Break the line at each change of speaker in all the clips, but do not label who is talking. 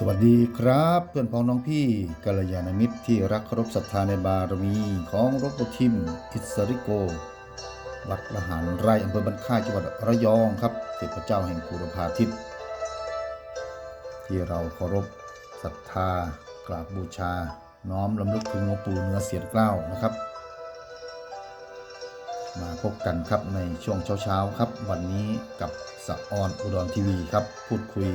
สวัสดีครับเพื่อนพ้องน้องพี่กัลยาณมิตรที่รักเคารพศรัทธาในบารมีของหลวงปู่ทิมอิสริโก วัดละหารไร่อำเภอบันค่ายจังหวัดระยองครับเทพเจ้าแห่งภูรพาทิพย์ที่เราเคารพศรัทธากราบบูชา น้อมลำลึกถึงหลวงปู่เนื้อเสียนเกล้านะครับ มาพบกันครับในช่วงเช้าๆครับ วันนี้กับสะออนอุดรทีวีครับ พูดคุย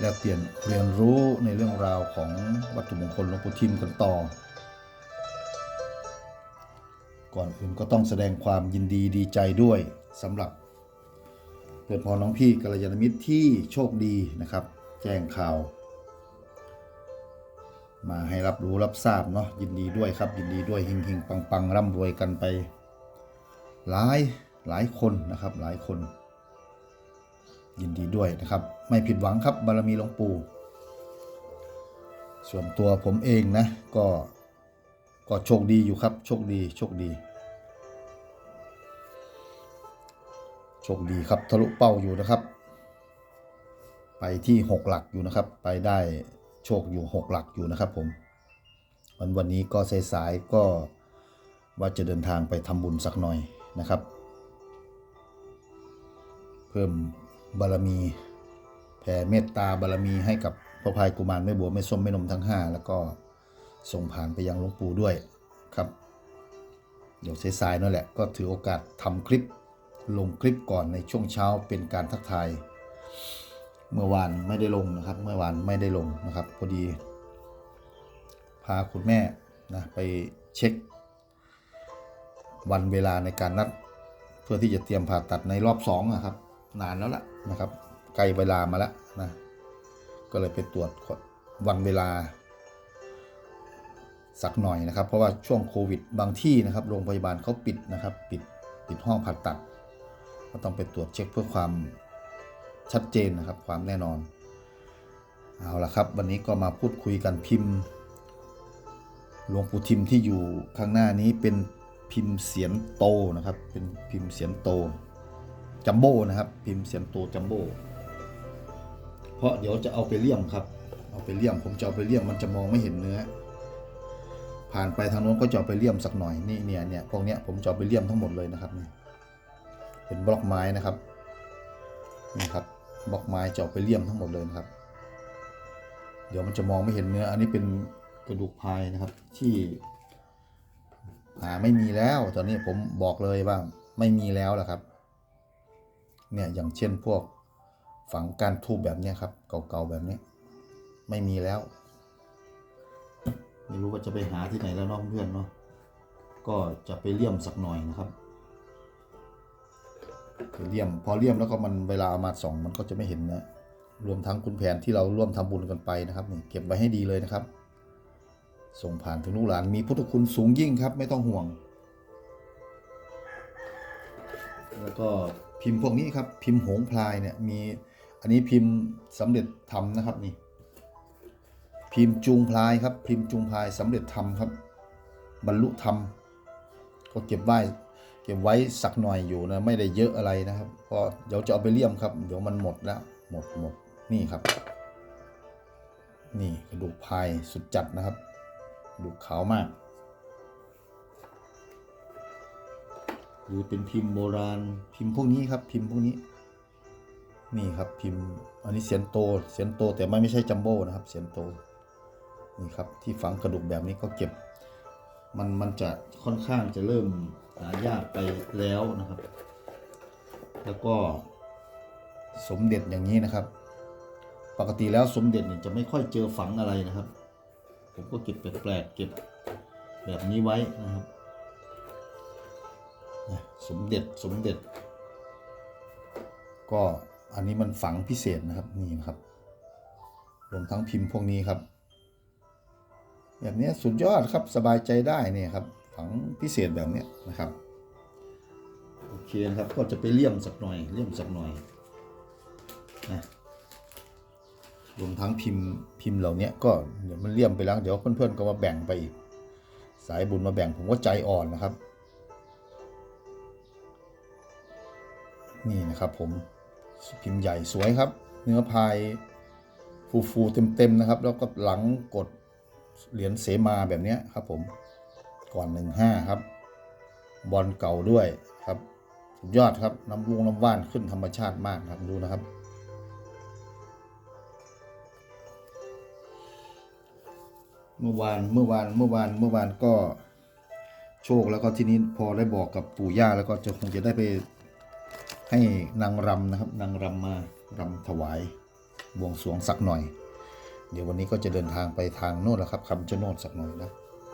แลกเปลี่ยนเรียนรู้ในเรื่องราวของวัตถุมงคลหลวงปู่ทิมกันต่อ ก่อนอื่นก็ต้องแสดงความยินดีดีใจด้วยสำหรับเพื่อนพ้อน้องพี่กัลยาณมิตรที่โชคดีนะครับ แจ้งข่าว มาให้รับรู้รับทราบเนาะยินดีด้วยครับ ยินดีด้วยเฮงเฮงปังปังร่ำรวยกันไป หลายหลายคนนะครับหลายคน ยินดีด้วยนะครับ ไม่ผิดหวังครับบารมีหลวงปู่ ส่วนตัวผมเองนะก็ก็โชคดีอยู่ครับ โชคดีโชคดี โชคดีครับทะลุเป้าอยู่นะครับ ไปที่หกหลักอยู่นะครับ ไปได้โชคอยู่หกหลักอยู่นะครับผมวันวันนี้ก็สายๆก็ว่าจะเดินทางไปทำบุญสักหน่อยนะครับ เพิ่ม บารมี แผ่เมตตาบารมีให้กับพระพายกุมารแม่บัวแม่ส้มแม่นมทั้ง 5 แล้วก็ส่งผ่านไปยังหลวงปู่ด้วยครับ เดี๋ยวสายๆนั่นแหละก็ถือโอกาสทำคลิปลงคลิปก่อนในช่วงเช้าเป็นการทักทาย เมื่อวานไม่ได้ลงนะครับ เมื่อวานไม่ได้ลงนะครับพอดี พาคุณแม่นะไปเช็ค วันเวลาในการนัด เพื่อที่จะเตรียมผ่าตัดในรอบสองนะครับ นานแล้วล่ะนะครับใกล้เวลามาแล้วนะก็เลยไปตรวจวันเวลา สักหน่อยนะครับ เพราะว่าช่วงโควิดบางที่นะครับโรงพยาบาลเขาปิดนะครับ ปิดปิดห้องผ่าตัด ก็ต้องไปตรวจเช็คเพื่อความชัดเจนนะครับ ความแน่นอนเอาละครับ วันนี้ก็มาพูดคุยกันพิมพ์หลวงปู่ทิมที่อยู่ข้างหน้านี้เป็นพิมพ์เสียนโตนะครับ เป็นพิมพ์เสียนโต จัมโบ้นะครับ พิมพ์เสียนโตจัมโบ้เพราะเดี๋ยวจะเอาไปเลี่ยมครับ เอาไปเลี่ยมผมจะเอาไปเลี่ยมมันจะมองไม่เห็นเนื้อ ผ่านไปทางโน้นก็จะเอาไปเลี่ยมสักหน่อยนี่เนี่ยเนี่ยพวกเนี้ยผมจะเอาไปเลี่ยมทั้งหมดเลยนะครับนี่เป็นบล็อกไม้นะครับนี่ครับบล็อกไม้จะเอาไปเลี่ยมทั้งหมดเลยนะครับ เดี๋ยวมันจะมองไม่เห็นเนื้อ อันนี้เป็นกระดูกพายนะครับที่หาไม่มีแล้วตอนนี้ผมบอกเลยว่าไม่มีแล้วแหละครับ เนี่ยอย่างเช่นพวกฝังการทูบแบบนี้ครับ เก่าๆแบบนี้ ไม่มีแล้ว ไม่รู้ว่าจะไปหาที่ไหนแล้วน้องเพื่อนเนาะก็จะไปเลี่ยมสักหน่อยนะครับไปเลี่ยม พอเลี่ยมแล้วก็มันเวลาเอามาส่องมันก็จะไม่เห็นนะรวมทั้งคุณแผนที่เราร่วมทำบุญกันไปนะครับนี่เก็บไว้ให้ดีเลยนะครับ ส่งผ่านถึงลูกหลานมีพุทธคุณสูงยิ่งครับ ไม่ต้องห่วง แล้วก็ พิมพ์พวกนี้ครับ พิมพ์หงพลายเนี่ยมีอันนี้พิมพ์สำเร็จทำนะครับนี่ พิมพ์จูงพลายครับ พิมพ์จูงพลายสำเร็จทำครับ บรรลุธรรมก็เก็บไว้เก็บไว้สักหน่อยอยู่นะไม่ได้เยอะอะไรนะครับเพราะเดี๋ยวจะเอาไปเลี่ยมครับ เดี๋ยวมันหมดแล้วหมดหมดนี่ครับ นี่กระดูกพายสุดจัดนะครับ ดูขาวมาก หรือเป็นพิมพ์โบราณ พิมพ์พวกนี้ครับ พิมพ์พวกนี้ นี่ครับพิมพ์ อันนี้เสียนโตเสียนโตแต่ไม่ไม่ใช่จัมโบ้นะครับ เสียนโตนี่ครับที่ฝังกระดูกแบบนี้ก็เก็บ มันมันจะค่อนข้างจะเริ่มหายากไปแล้วนะครับ แล้วก็สมเด็จอย่างนี้นะครับ ปกติแล้วสมเด็จเนี่ยจะไม่ค่อยเจอฝังอะไรนะครับ ผมก็เก็บแปลกๆเก็บแบบนี้ไว้นะครับ สมเด็จสมเด็จ ก็อันนี้มันฝังพิเศษนะครับนี่นะครับรวมทั้งพิมพ์พวกนี้ครับ แบบนี้สุดยอดครับสบายใจได้เนี่ยครับฝังพิเศษแบบนี้นะครับโอเคนะครับก็จะไปเลี่ยมสักหน่อยเลี่ยมสักหน่อยนะรวมทั้งพิมพ์พิมพ์เหล่านี้ก็เดี๋ยวมันเลี่ยมไปแล้วเดี๋ยวเพื่อนๆก็มาแบ่งไปอีก สายบุญมาแบ่งผมก็ใจอ่อนนะครับ นี่นะครับผมพิมพ์ใหญ่สวยครับ เนื้อพายฟูฟูเต็มๆนะครับ แล้วก็หลังกดเหรียญเสมาแบบนี้ครับผมก่อนหนึ่งห้าครับ บอลเก่าด้วยครับสุดยอดครับน้ำวงน้ำว่านขึ้นธรรมชาติมากครับดูนะครับ เมื่อวานเมื่อวานเมื่อวานเมื่อวานก็โชคแล้วก็ที่นี้พอได้บอกกับปู่ย่าแล้วก็จะคงจะได้ไป ให้นางรำนะครับนางรำมารำถวายบวงสรวงสักหน่อย เดี๋ยววันนี้ก็จะเดินทางไปทางโน่นแล้วครับคำชะโนดสักหน่อยนะ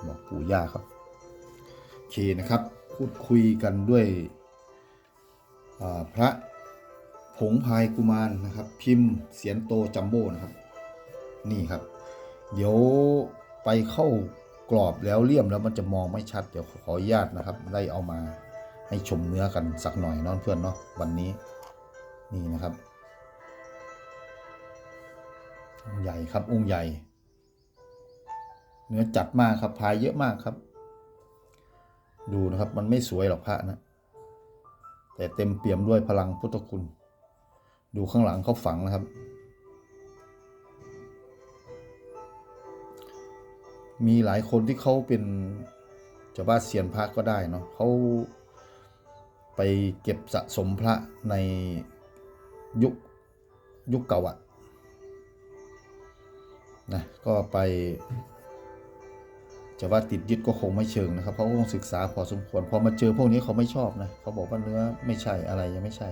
บอกปู่ย่าครับโอเคนะครับพูดคุยกันด้วยพระผงพายกุมารนะครับ พิมพ์เสียนโตจัมโบ้นะครับ นี่ครับ เดี๋ยวไปเข้ากรอบแล้วเลี่ยมแล้วมันจะมองไม่ชัด เดี๋ยวขออนุญาตนะครับ ได้เอามา ให้ชมเนื้อกันสักหน่อยน้องเพื่อนเนาะวันนี้นี่นะครับองใหญ่ครับองค์ใหญ่ เนื้อจัดมากครับพายเยอะมากครับ ดูนะครับมันไม่สวยหรอกพระนะ แต่เต็มเปี่ยมด้วยพลังพุทธคุณ ดูข้างหลังเขาฝังนะครับ มีหลายคนที่เขาเป็นจะว่าเซียนพระก็ได้เนาะเขา ไปเก็บสะสมพระในยุคยุคเก่าอะนะก็ไปจะว่าติดยึดก็คงไม่เชิงนะครับเขาก็คงศึกษาพอสมควรพอมาเจอพวกนี้เขาไม่ชอบนะเขาบอกว่าเนื้อไม่ใช่อะไรยังไม่ใช่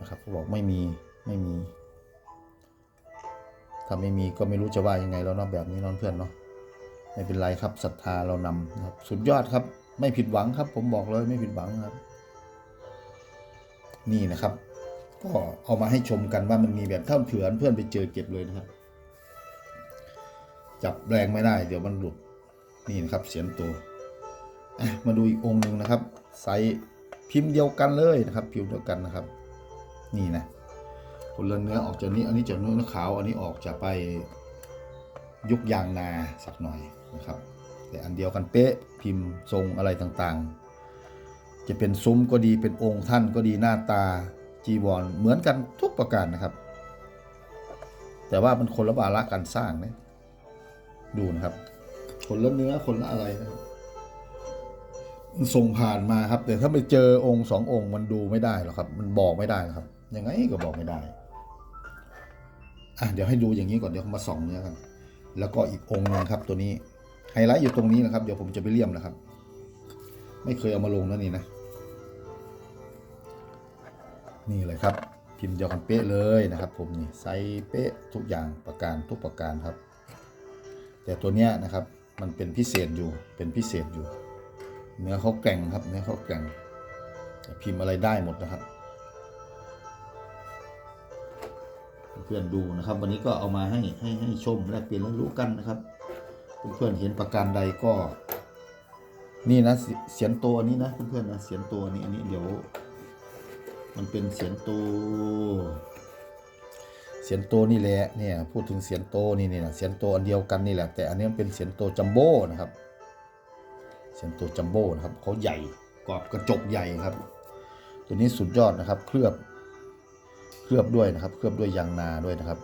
นะครับเขาบอกไม่มีไม่มีถ้าไม่มีก็ไม่รู้จะว่ายังไงแล้วเนาะแบบนี้น้องเพื่อนเนาะไม่เป็นไรครับศรัทธาเรานำนะครับ สุดยอดครับ ไม่ผิดหวังครับ ผมบอกเลยไม่ผิดหวังครับ นี่นะครับ ก็เอามาให้ชมกันว่ามันมีแบบถ้าเผื่อเพื่อนไปเจอเก็บเลยนะครับ จับแรงไม่ได้ เดี๋ยวมันหลุดนี่นะครับเสียงตัวมาดูอีกองค์หนึ่งนะครับไซส์พิมพ์เดียวกันเลยนะครับ พิมพ์เดียวกันนะครับ นี่นะคนละเนื้อออกจากนี้ อันนี้จากเนื้อขาว อันนี้ออกจะไปยุคยางนาสักหน่อยนะครับ แต่อันเดียวกันเป๊ะพิมพ์ทรงอะไรต่างๆ จะเป็นซุ้มก็ดีเป็นองค์ท่านก็ดีหน้าตาจีวรเหมือนกันทุกประการนะครับ แต่ว่ามันคนละบาระการสร้างนะดูนะครับ คนละเนื้อคนละอะไรนะครับมันส่งผ่านมาครับ แต่ถ้าไปเจอองค์สององค์มันดูไม่ได้หรอกครับ มันบอกไม่ได้ครับ ยังไงก็บอกไม่ได้อะเดี๋ยวให้ดูอย่างนี้ก่อนเดี๋ยวมาส่องเนื้อกันแล้วก็อีกองค์หนึงครับ ตัวนี้ไฮไลท์อยู่ตรงนี้นะครับ เดี๋ยวผมจะไปเลี่ยมนะครับ ไม่เคยเอามาลงนะนี่นะ นี่เลยครับพิมพ์เดียวกันเป๊ะเลยนะครับ ผมนี่ไซส์เป๊ะทุกอย่างประการทุกประการครับ แต่ตัวเนี้ยนะครับมันเป็นพิเศษอยู่เป็นพิเศษอยู่ เนื้อเขาแกร่งครับเนื้อเขาแกร่งพิมพ์อะไรได้หมดนะครับ เพื่อนดูนะครับ วันนี้ก็เอามาให้ให้ให้ชมแลกเปลี่ยนเรียนรู้กันนะครับเพื่อนๆเห็นประการใดก็ นี่นะเสียนโตอันนี้นะเพื่อนๆนะเสียนโตอันนี้อันนี้เดี๋ยว มันเป็นเสียนโต เสียนโตนี่แหละเนี่ยพูดถึงเสียนโตนี่นี่นะเสียนโตอันเดียวกันนี่แหละแต่อันนี้มันเป็นเสียนโตจัมโบ้นะครับ เสียนโตจัมโบ้นะครับเขาใหญ่กรอบกระจกใหญ่ครับ ตัวนี้สุดยอดนะครับ เคลือบเคลือบด้วยนะครับ เคลือบด้วยยางนาด้วยนะครับ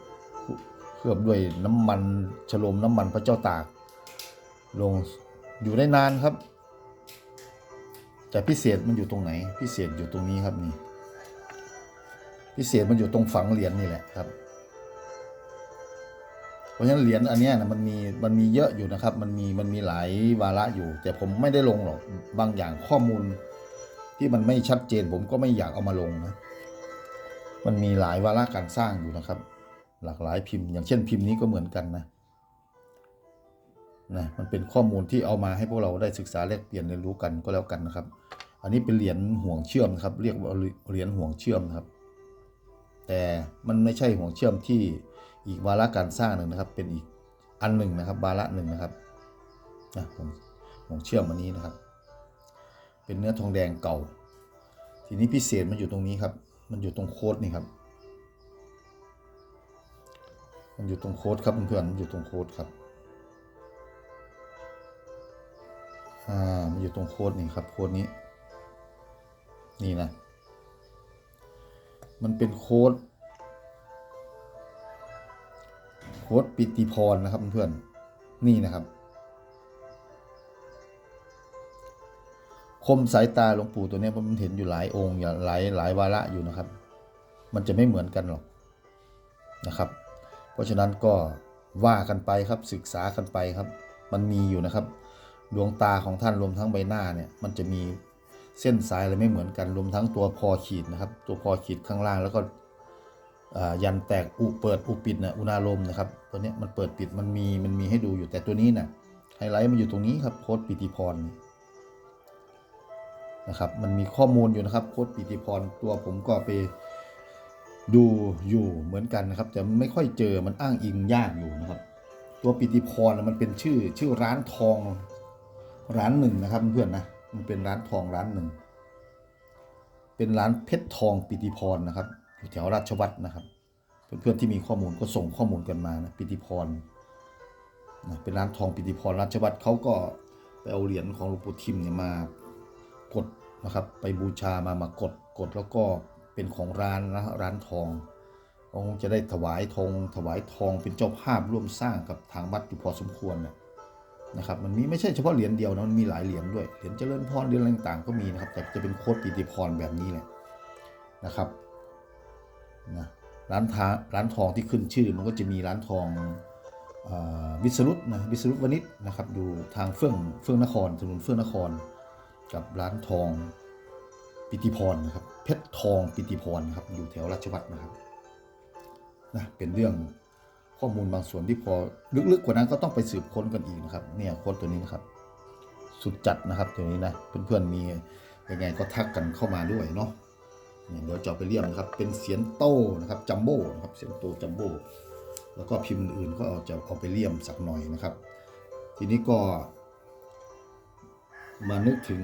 เคลือบด้วยน้ำมันฉลมน้ำมันพระเจ้าตาก ลงอยู่ได้นานครับ แต่พิเศษมันอยู่ตรงไหน พิเศษอยู่ตรงนี้ครับนี่ พิเศษมันอยู่ตรงฝังเหรียญนี่แหละครับ เพราะฉะนั้นเหรียญอันนี้นะมันมีมันมีเยอะอยู่นะครับ มันมีมันมีหลายวาระอยู่ แต่ผมไม่ได้ลงหรอกบางอย่างข้อมูล ที่มันไม่ชัดเจน ผมก็ไม่อยากเอามาลงนะมันมีหลายวาระการสร้างอยู่นะครับ หลากหลายพิมพ์ อย่างเช่นพิมพ์นี้ก็เหมือนกันนะนะมันเป็นข้อมูลที่เอามาให้พวกเราได้ศึกษาแลกเปลี่ยนเรียนรู้กันก็แล้วกันนะครับ อันนี้เป็นเหรียญห่วงเชื่อมครับ เรียกว่าเหรียญห่วงเชื่อมครับ แต่มันไม่ใช่ห่วงเชื่อมที่อีกวาระการสร้างหนึ่งนะครับ เป็นอีกอันหนึ่งนะครับวาระหนึ่งนะครับนะห่วงห่วงเชื่อมอันนี้นะครับ เป็นเนื้อทองแดงเก่า ทีนี้พิเศษมันอยู่ตรงนี้ครับ มันอยู่ตรงโค้ดนี่ครับ มันอยู่ตรงโค้ดครับเพื่อนๆมันอยู่ตรงโค้ดครับอ่ามันอยู่ตรงโค้ดนี่ครับโค้ดนี้นี่นะ มันเป็นโค้ดค้ดปิติพรนะครับเพื่อนๆนี่นะครับ คมสายตาหลวงปู่ตัวนี้ผมเห็นอยู่หลายองค์หลายหลายวาระอยู่นะครับ มันจะไม่เหมือนกันหรอกนะครับ เพราะฉะนั้นก็ว่ากันไปครับศึกษากันไปครับ มันมีอยู่นะครับ ดวงตาของท่านรวมทั้งใบหน้าเนี่ยมันจะมี เส้นสายอะไรไม่เหมือนกันรวมทั้งตัวพอขีดนะครับ ตัวพอขีดข้างล่างแล้วก็ยันแตกอุเปิดอุปิดนะอุณาลมนะครับตัวนี้มันเปิดปิดมันมีมันมีให้ดูอยู่แต่ตัวนี้นะ่ะไฮไลท์มันอยู่ตรงนี้ครับโค้ดปิติพรนะครับมันมีข้อมูลอยู่นะครับโค้ดปิติพรตัวผมก็ไปดูอยู่เหมือนกันนะครับแต่ไม่ค่อยเจอมันอ้างอิงยากอยู่นะครับ ตัวปิติพรนะมันเป็นชื่อชื่อร้านทองร้านหนึ่งนะครับเพื่อนนะ มันเป็นร้านทองร้านหนึ่ง เป็นร้านเพชรทองปิติพรนะครับอยู่แถวราชวัตรนะครับ เพื่อนๆที่มีข้อมูลก็ส่งข้อมูลกันมานะปิติพรนะเป็นร้านทองปิติพรราชวัตรเขาก็ไปเอาเหรียญของหลวงปู่ทิมเนี่ยมากดนะครับ ไปบูชามามากดกดแล้วก็เป็นของร้านนะร้านทองคงจะได้ถวายทองถวายทองเป็นเจ้าภาพร่วมสร้างกับทางวัดอยู่พอสมควรนะ นะครับมันมีไม่ใช่เฉพาะเหรียญเดียวนะมันมีหลายเหรียญด้วยเหรียญเจริญพรเหรียญอะไรต่างๆก็มีนะครับ แต่จะเป็นโคดปิติพรแบบนี้แหละนะครับนะร้านทาร้านทองที่ขึ้นชื่อมันก็จะมีร้านทองวิสรุตนะวิสรุตวณิชนะครับอยู่ทางเฟื่องเฟื่องนครถนนเฟื่องนคร กับร้านทองปิติพรนะครับเพชรทองปิติพรนะครับอยู่แถวราชวัตรนะครับนะเป็นเรื่อง ข้อมูลบางส่วนที่พอลึกๆกว่านั้นก็ต้องไปสืบค้นกันอีกนะครับเนี่ยโค้ดตัวนี้นะครับสุดจัดนะครับตัวนี้นะเพื่อนๆมียังไงก็ทักกันเข้ามาด้วยเนาะเนี่ยเดี๋ยวจะเอาไปเลี่ยมนะครับ เป็นเสียนโตนะครับจัมโบ้นะครับเสียนโตจัมโบ้แล้วก็พิมพ์อื่นก็เอาจะเอาไปเลี่ยมสักหน่อยนะครับ ทีนี้ก็มานึกถึง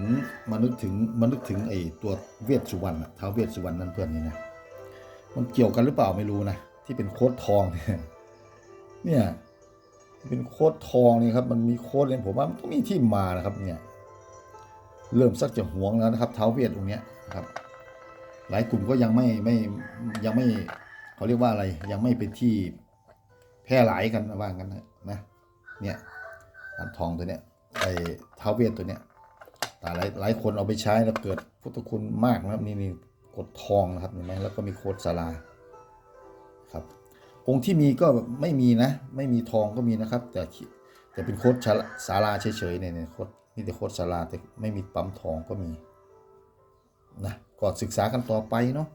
มานึกถึงมานึกถึงไอ้ตัวเวทสุวรรณอะท้าวเวทสุวรรณนั่นเพื่อนนี่นะมันเกี่ยวกันหรือเปล่าไม่รู้นะที่เป็นโค้ดทองเนี่ย เนี่ยเป็นโค้ดทองนี่ครับ มันมีโค้ดเนี่ยผมว่ามันต้องมีที่มานะครับ เนี่ย เริ่มสักจะหวงแล้วนะครับเท้าเวเวทตรงเนี้ยนะครับ หลายกลุ่มก็ยังไม่ไม่ยังไม่เขาเรียกว่าอะไร ยังไม่เป็นที่แพร่หลายกันว่างั้นนะเนี่ยร้านทองตัวเนี้ยไอ้ท้าเวเวทตัวเนี้ยแต่หลายหลายคนเอาไปใช้แล้วเกิดพุทธคุณมากนะครับ นี่นี่กดทองนะครับเห็นไหมแล้วก็มีโคดสาราครับ องค์ที่มีก็ไม่มีนะ ไม่มีทองก็มีนะครับ แต่แต่เป็นโคดศาลาเฉยๆเนี่ยเนี่ยโคดมีแต่โคดศาลาแต่ไม่มีปั๊มทองก็มีนะก็ศึกษากันต่อไปเนาะ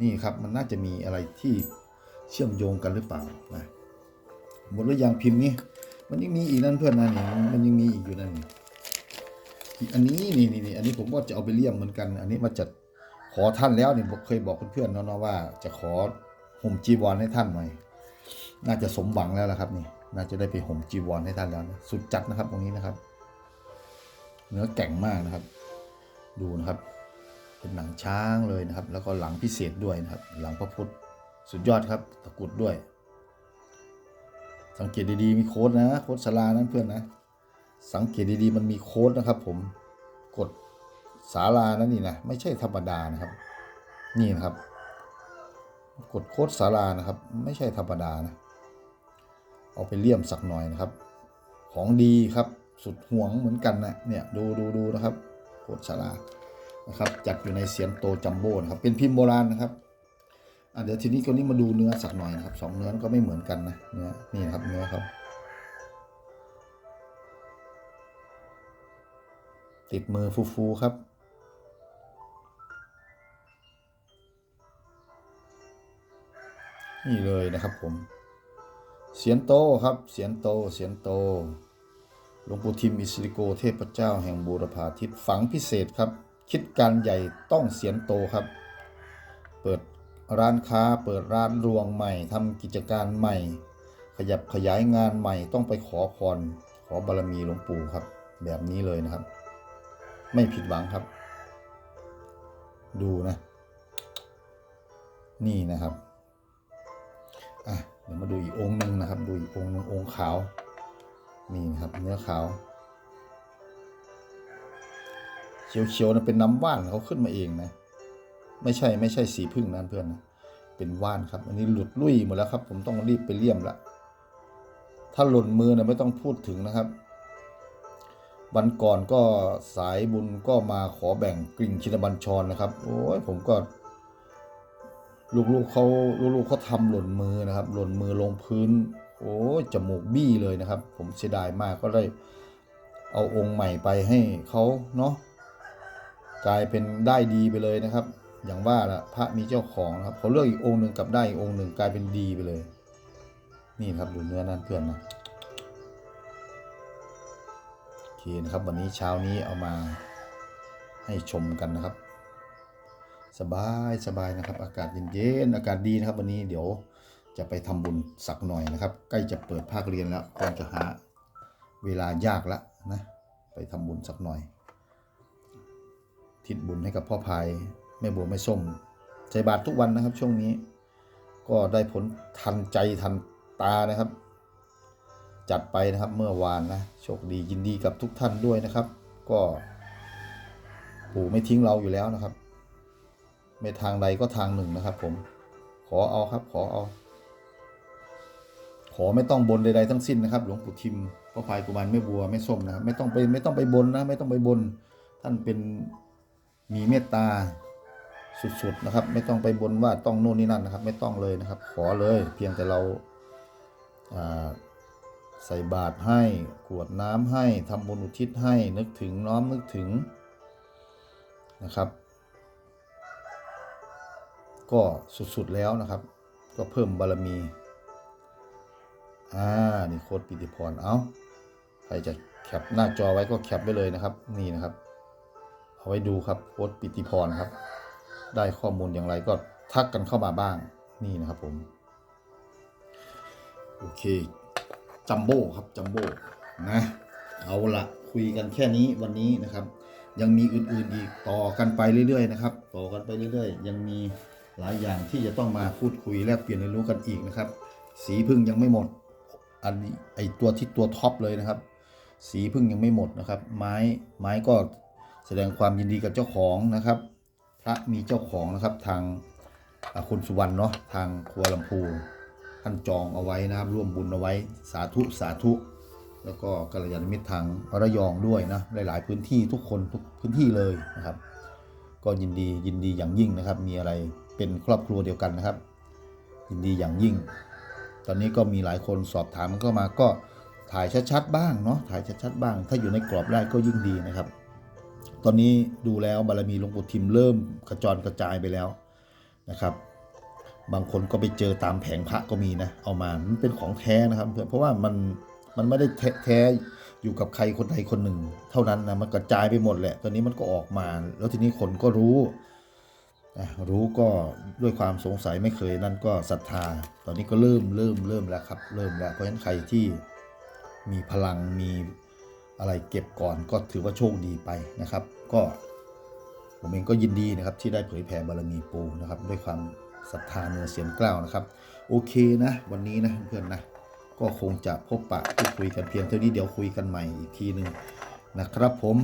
นี่ครับมันน่าจะมีอะไรที่เชื่อมโยงกันหรือเปล่านะหมดหรือยังพิมพ์นี่มันยังมีอีกนั่นเพื่อนนะนี่มันยังมีอีกอยู่นั่นนี่อันนี้นี่นี่นี่อันนี้ผมก็จะเอาไปเลี่ยมเหมือนกัน อันนี้มาจัดขอท่านแล้วเนี่ยเคยบอกเพื่อนๆเนาะว่าจะขอ ห่มจีวรให้ท่านหน่อย น่าจะสมหวังแล้วละครับ นี่ น่าจะได้ไปห่มจีวรให้ท่านแล้วนะสุดจัดนะครับตรงนี้นะครับ เนื้อแก่งมากนะครับ ดูนะครับ เป็นหนังช้างเลยนะครับ แล้วก็หลังพิเศษด้วยนะครับ หลังพระพุทธสุดยอดครับ ตะกุดด้วย สังเกตดีๆมีโค้ดนะโค้ดสลานั้นเพื่อนนะ สังเกตดีๆมันมีโค้ดนะครับ ผมกดสาลานั่นนี่นะไม่ใช่ธรรมดานะครับ นี่นะครับ กดโค้ดสาลานะครับ ไม่ใช่ธรรมดานะ เอาไปเลี่ยมสักหน่อยนะครับ ของดีครับสุดห่วงเหมือนกันนะเนี่ยดูดูดูนะครับโคดสารานะครับ จัดอยู่ในเสียนโตจัมโบ้นะครับ เป็นพิมพ์โบราณนะครับอะเดี๋ยวทีนี้คนนี้มาดูเนื้อสักหน่อยนะครับสองเนื้อก็ไม่เหมือนกันนะเนื้อนี่นะครับเนื้อเขาติดมือฟูๆครับ นี่เลยนะครับผม เสียนโตครับ เสียนโต เสียนโต หลวงปู่ทิมอิสริโกเทพเจ้าแห่งบูรพาทิศฝังพิเศษครับ คิดการใหญ่ต้องเสียนโตครับ เปิดร้านค้า เปิดร้านรวงใหม่ทำกิจการใหม่ ขยับขยายงานใหม่ต้องไปขอพร ขอบารมีหลวงปู่ครับ แบบนี้เลยนะครับ ไม่ผิดหวังครับ ดูนะ นี่นะครับ อะเดี๋ยวมาดูอีกองค์หนึ่งนะครับ ดูอีกองค์หนึ่งองค์ขาว นี่นะครับเนื้อขาว เขียวๆนะเป็นน้ำว่านเขาขึ้นมาเองนะ ไม่ใช่ไม่ใช่สีพึ่งนะเพื่อนนะ เป็นว่านครับ อันนี้หลุดลุ่ยหมดแล้วครับ ผมต้องรีบไปเลี่ยมละ ถ้าหล่นมือเนี่ยไม่ต้องพูดถึงนะครับ วันก่อนก็สายบุญก็มาขอแบ่งกริ่งชินบัญชรนะครับ โอ้ยผมก็ ลูกๆเขาลูกๆเขาทำหล่นมือนะครับ หล่นมือลงพื้น โอ้จมูกบี้เลยนะครับ ผมเสียดายมากก็เลยเอาองค์ใหม่ไปให้เขาเนาะกลายเป็นได้ดีไปเลยนะครับ อย่างว่าละพระมีเจ้าของนะครับเขาเลือกอีกองค์หนึ่งกลับได้อีกองค์หนึ่งกลายเป็นดีไปเลย นี่ครับดูเนื้อนั่นเพื่อนนะโอเคนะครับวันนี้เช้านี้เอามาให้ชมกันนะครับ สบายสบายนะครับ อากาศเย็นๆอากาศดีนะครับ วันนี้เดี๋ยวจะไปทำบุญสักหน่อยนะครับ ใกล้จะเปิดภาคเรียนแล้วคงจะหาเวลายากละนะ ไปทำบุญสักหน่อย ทิศบุญให้กับพ่อพายแม่บัวแม่ส้มใจบาตรทุกวันนะครับ ช่วงนี้ ก็ได้ผลทันใจทันตานะครับ จัดไปนะครับเมื่อวานนะโชคดียินดีกับทุกท่านด้วยนะครับ ก็ปู่ไม่ทิ้งเราอยู่แล้วนะครับ ไม่ทางใดก็ทางหนึ่งนะครับ ผม ขอเอาครับ ขอเอา ขอไม่ต้องบนใดๆทั้งสิ้นนะครับ หลวงปู่ทิมพระพายกุมารแม่บัวแม่ส้มนะครับไม่ต้องไปไม่ต้องไปบนนะ ไม่ต้องไปบน ท่านเป็นมีเมตตาสุดๆนะครับ ไม่ต้องไปบนว่าต้องโน่นนี่นั่นนะครับ ไม่ต้องเลยนะครับ ขอเลย เพียงแต่เราใส่บาตรให้กวดน้ำให้ทำบุญอุทิศให้นึกถึงน้อมนึกถึงนะครับ ก็สุดๆแล้วนะครับ ก็เพิ่มบารมี อ่า นี่โค้ดปิติพร เอาใครจะแคปหน้าจอไว้ก็แคปไว้เลยนะครับ นี่นะครับ เอาไว้ดูครับโค้ดปิติพรครับ ได้ข้อมูลอย่างไรก็ทักกันเข้ามาบ้าง นี่นะครับผม โอเค จัมโบ้ครับ จัมโบ้ นะ เอาละคุยกันแค่นี้วันนี้นะครับยังมีอื่นๆอีกต่อกันไปเรื่อยๆนะครับ ต่อกันไปเรื่อยๆ ยังมี หลายอย่างที่จะต้องมาพูดคุยแลกเปลี่ยนเรียนรู้กันอีกนะครับ สีพึ่งยังไม่หมด อันนี้ไอตัวที่ตัวท็อปเลยนะครับ สีพึ่งยังไม่หมดนะครับ ไม้ไม้ก็แสดงความยินดีกับเจ้าของนะครับ พระมีเจ้าของนะครับทางคุณสุวรรณเนาะทางครัวลำพูท่านจองเอาไว้นะครับร่วมบุญเอาไว้สาธุสาธุ แล้วก็กัลยาณมิตรทางระยองด้วยนะหลาย ๆ พื้นที่ทุกคนทุกพื้นที่เลยนะครับ ก็ยินดียินดีอย่างยิ่งนะครับ มีอะไร เป็นครอบครัวเดียวกันนะครับยินดีอย่างยิ่ง ตอนนี้ก็มีหลายคนสอบถามเข้ามาก็ถ่ายชัดๆบ้างเนาะถ่ายชัดๆบ้าง ถ้าอยู่ในกรอบได้ก็ยิ่งดีนะครับ ตอนนี้ดูแล้วบารมีหลวงปู่ทิมเริ่มกระจรกระจายไปแล้วนะครับ บางคนก็ไปเจอตามแผงพระก็มีนะ เอามามันเป็นของแท้นะครับ เพราะว่ามันมันไม่ได้แท้แท้อยู่กับใครคนใดคนหนึ่ง เท่านั้นนะมันกระจายไปหมดแหละตอนนี้มันก็ออกมา แล้วทีนี้คนก็รู้ รู้ก็ด้วยความสงสัยไม่เคยนั่นก็ศรัทธา ตอนนี้ก็เริ่มเริ่มเริ่มแล้วครับ เริ่มแล้วเพราะฉะนั้นใครที่มีพลังมีอะไรเก็บก่อนก็ถือว่าโชคดีไปนะครับ ก็ผมเองก็ยินดีนะครับที่ได้เผยแผ่บารมีปูนะครับ ด้วยความศรัทธาเนื้อเสียงกล้าวนะครับ โอเคนะ วันนี้นะเพื่อนนะก็คงจะพบปะพูดคุยกันเพียงเท่านี้เดี๋ยวคุยกันใหม่อีกทีหนึ่งนะครับผม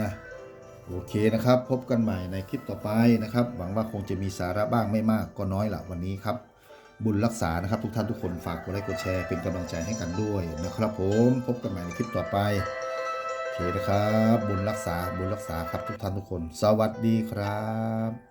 นะ โอเคนะครับ พบกันใหม่ในคลิปต่อไปนะครับ หวังว่าคงจะมีสาระบ้างไม่มากก็น้อยละวันนี้ครับ บุญรักษานะครับทุกท่านทุกคนฝากกดไลค์กดแชร์เป็นกำลังใจให้กันด้วยนะครับ ผมพบกันใหม่ในคลิปต่อไปโอเคนะครับ บุญรักษาบุญรักษาครับทุกท่านทุกคน สวัสดีครับ